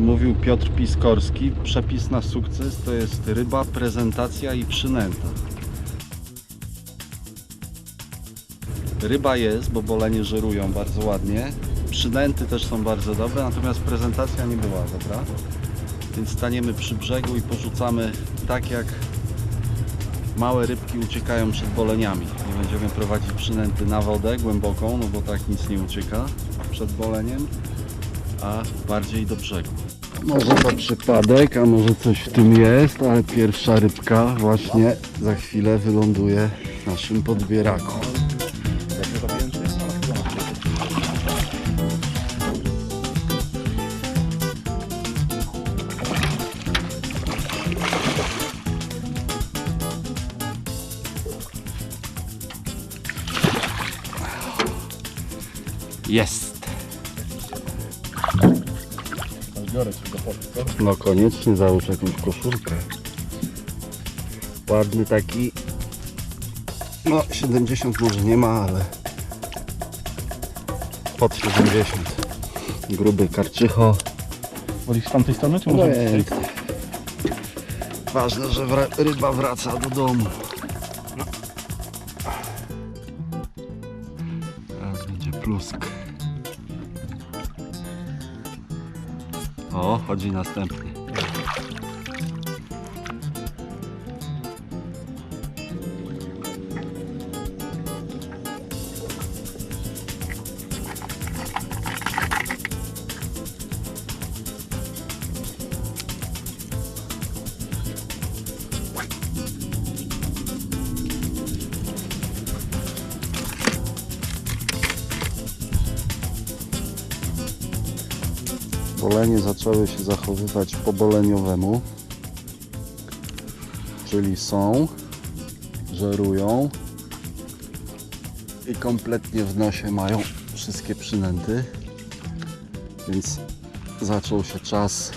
to mówił Piotr Piskorski, przepis na sukces to jest ryba, prezentacja i przynęta. Ryba jest, bo bolenie żerują bardzo ładnie. Przynęty też są bardzo dobre, natomiast prezentacja nie była dobra. Więc staniemy przy brzegu i porzucamy tak jak małe rybki uciekają przed boleniami. Nie będziemy prowadzić przynęty na wodę głęboką, no bo tak nic nie ucieka przed boleniem, a bardziej do brzegu. Może to przypadek, a może coś w tym jest, ale pierwsza rybka właśnie za chwilę wyląduje w naszym podbieraku. Jest! No koniecznie załóż jakąś koszulkę. Ładny taki. No 70 może nie ma, ale pod 70. Gruby karczycho. Wolisz z tamtej strony, czy może z tej? Ważne, że ryba wraca do domu. Teraz będzie plusk. O, chodzi następny. Bolenie zaczęły się zachowywać po boleniowemu, czyli są, żerują i kompletnie w nosie mają wszystkie przynęty, więc zaczął się czas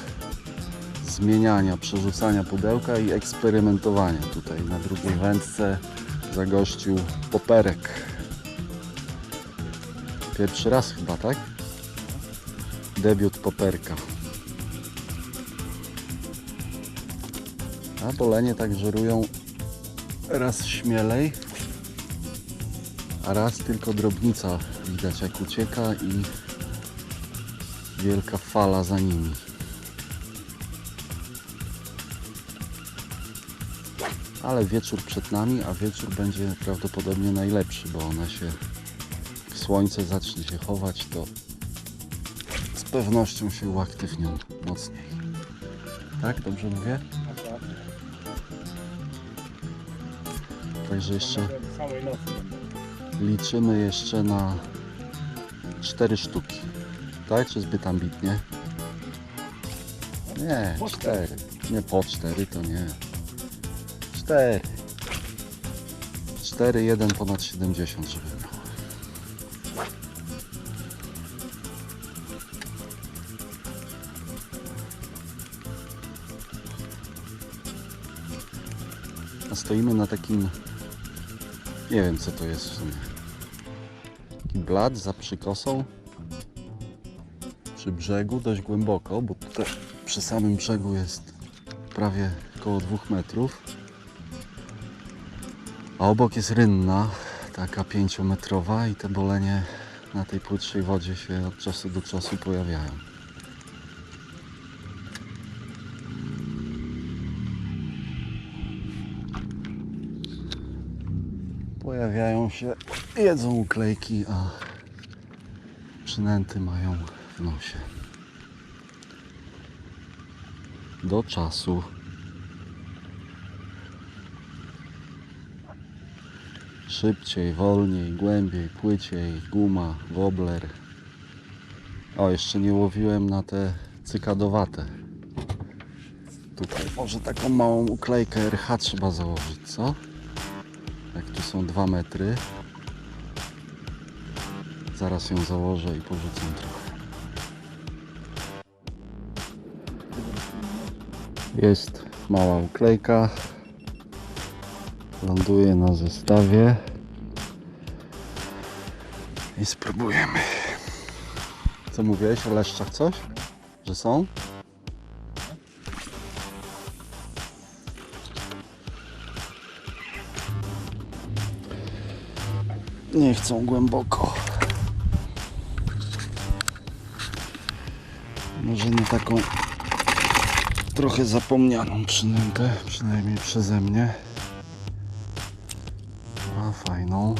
zmieniania, przerzucania pudełka i eksperymentowania. Tutaj na drugiej wędce zagościł poperek. Pierwszy raz chyba, tak? Debiut Poperka. A bolenie tak żerują raz śmielej, a raz tylko drobnica widać jak ucieka i wielka fala za nimi. Ale wieczór przed nami, a wieczór będzie prawdopodobnie najlepszy, bo one się w słońce zacznie się chować, to pewnością się uaktywnią mocniej. Tak? Dobrze mówię? Także jeszcze liczymy jeszcze na cztery sztuki. Tak? Czy zbyt ambitnie? Nie, Po cztery. Nie po cztery to nie. Cztery. Cztery, jeden ponad 70, żeby stoimy na takim, nie wiem co to jest w sumie. Taki blat za przykosą przy brzegu dość głęboko, bo tutaj przy samym brzegu jest prawie około dwóch metrów. A obok jest rynna, taka pięciometrowa i te bolenie na tej płytszej wodzie się od czasu do czasu pojawiają. Pojawiają się, jedzą uklejki, a przynęty mają w nosie. Do czasu. Szybciej, wolniej, głębiej, płyciej, guma, wobler. O, jeszcze nie łowiłem na te cykadowate. Tutaj może taką małą uklejkę RH trzeba założyć, co? Jak tu są dwa metry. Zaraz ją założę i porzucę trochę. Jest mała uklejka. Ląduje na zestawie. I spróbujemy. Co mówiłeś o leszczach coś? Że są? Nie chcą głęboko. Może na taką trochę zapomnianą przynętę, przynajmniej przeze mnie. A fajną.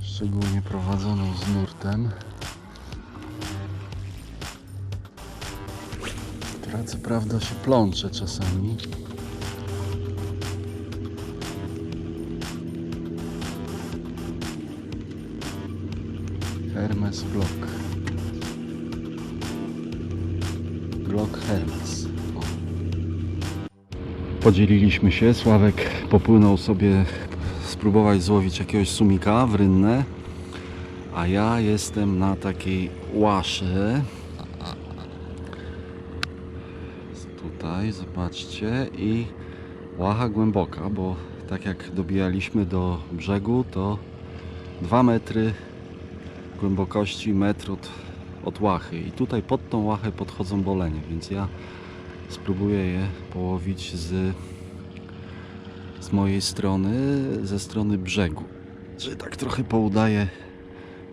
Szczególnie prowadzoną z nurtem. Która co prawda się plącze czasami. Hermes Glock. Glock Hermes. O. Podzieliliśmy się. Sławek popłynął sobie spróbować złowić jakiegoś sumika w rynnę. A ja jestem na takiej łaszy. Tutaj, zobaczcie. I łacha głęboka, bo tak jak dobijaliśmy do brzegu, to 2 metry głębokości metr od, od łachy. I tutaj pod tą łachę podchodzą bolenie, więc ja spróbuję je połowić z, z mojej strony, ze strony brzegu. Czyli tak trochę poudaję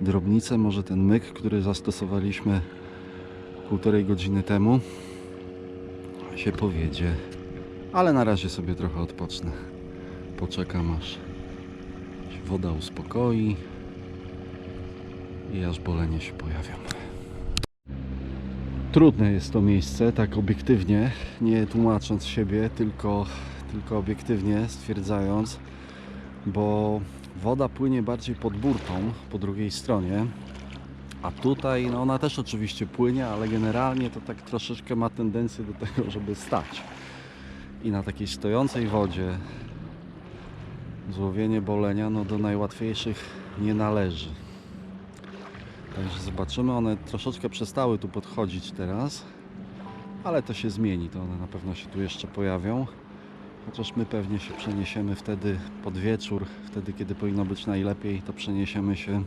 drobnicę, może ten myk, który zastosowaliśmy półtorej godziny temu się powiedzie. Ale na razie sobie trochę odpocznę. Poczekam aż się woda uspokoi i aż bolenie się pojawią. Trudne jest to miejsce, tak obiektywnie, nie tłumacząc siebie, tylko, tylko obiektywnie stwierdzając, bo woda płynie bardziej pod burtą po drugiej stronie, a tutaj no ona też oczywiście płynie, ale generalnie to tak troszeczkę ma tendencję do tego, żeby stać. I na takiej stojącej wodzie złowienie bolenia no do najłatwiejszych nie należy. Także zobaczymy, one troszeczkę przestały tu podchodzić teraz, ale to się zmieni, to one na pewno się tu jeszcze pojawią. Chociaż my pewnie się przeniesiemy wtedy pod wieczór, wtedy kiedy powinno być najlepiej, to przeniesiemy się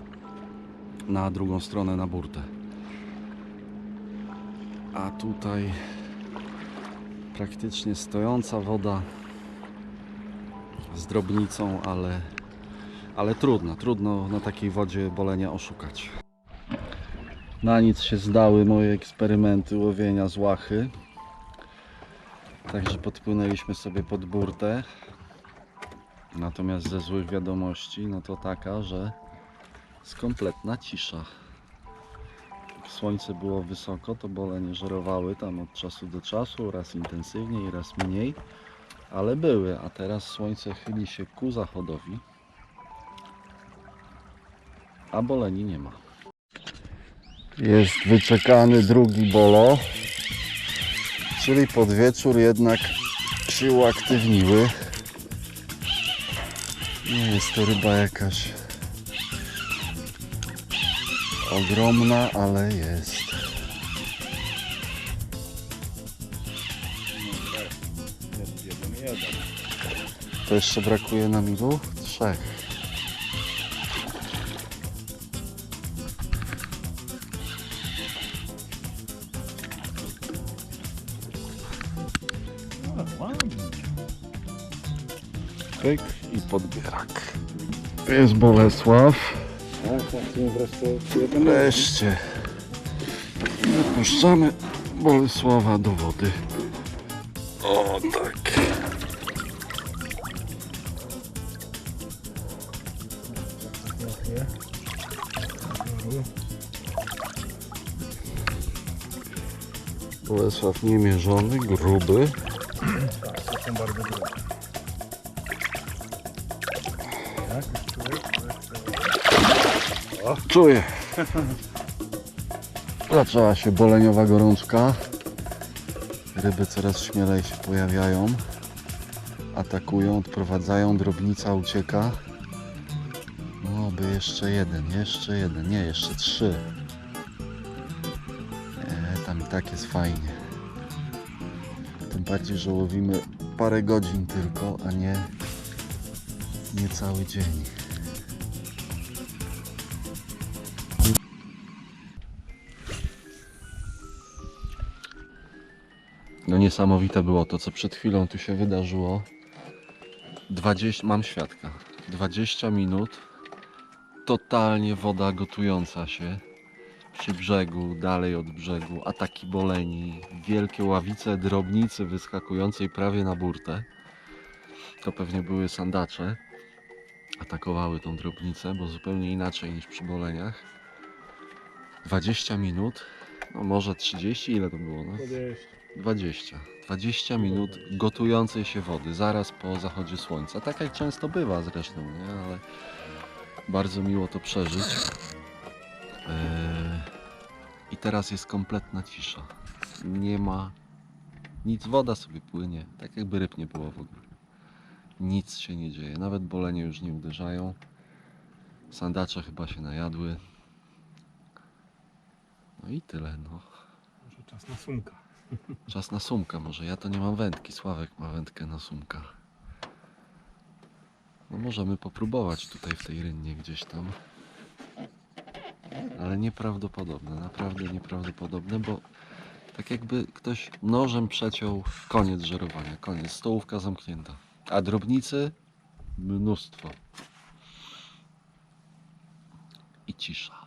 na drugą stronę na burtę. A tutaj praktycznie stojąca woda z drobnicą, ale, ale trudno, trudno na takiej wodzie bolenia oszukać. Na nic się zdały moje eksperymenty łowienia z łachy. Także podpłynęliśmy sobie pod burtę. Natomiast ze złych wiadomości, no to taka, że jest kompletna cisza. Jak słońce było wysoko, to bolenie żerowały tam od czasu do czasu, raz intensywniej, raz mniej, ale były, a teraz słońce chyli się ku zachodowi, a boleni nie ma. Jest wyczekany drugi bolo, czyli pod wieczór jednak się uaktywniły. Nie jest to ryba jakaś ogromna, ale jest. To jeszcze brakuje nam ilu? Trzech. Pyk i podbierak. Jest Bolesław. A, tak, wreszcie. Wypuszczamy Bolesława do wody. O tak. Bolesław niemierzony, gruby. Tak, to są bardzo dobre. Czujesz? Czuję. Zaczęła się boleniowa gorączka. Ryby coraz śmielej się pojawiają. Atakują, odprowadzają, drobnica ucieka. No, by jeszcze jeden, jeszcze jeden, nie, jeszcze trzy. Nie, tam i tak jest fajnie. Tym bardziej, że łowimy parę godzin tylko, a nie, nie cały dzień. No niesamowite było to, co przed chwilą tu się wydarzyło. 20, mam świadka. 20 minut totalnie woda gotująca się przy brzegu, dalej od brzegu, ataki boleni, wielkie ławice drobnicy wyskakującej prawie na burtę. To pewnie były sandacze. Atakowały tą drobnicę, bo zupełnie inaczej niż przy boleniach. 20 minut, no może 30, ile to było? No? 20. 20 minut gotującej się wody, zaraz po zachodzie słońca. Tak jak często bywa zresztą, nie? ale bardzo miło to przeżyć. Eee, I teraz jest kompletna cisza. Nie ma nic, woda sobie płynie, tak jakby ryb nie było w ogóle. Nic się nie dzieje, nawet bolenie już nie uderzają. Sandacze chyba się najadły. No i tyle, no. Może czas na sumka. Czas na sumka może. Ja to nie mam wędki. Sławek ma wędkę na sumka. No możemy popróbować tutaj w tej rynnie gdzieś tam. Ale nieprawdopodobne, naprawdę nieprawdopodobne, bo tak jakby ktoś nożem przeciął koniec żerowania. Koniec, stołówka zamknięta. A drobnicy mnóstwo. I cisza.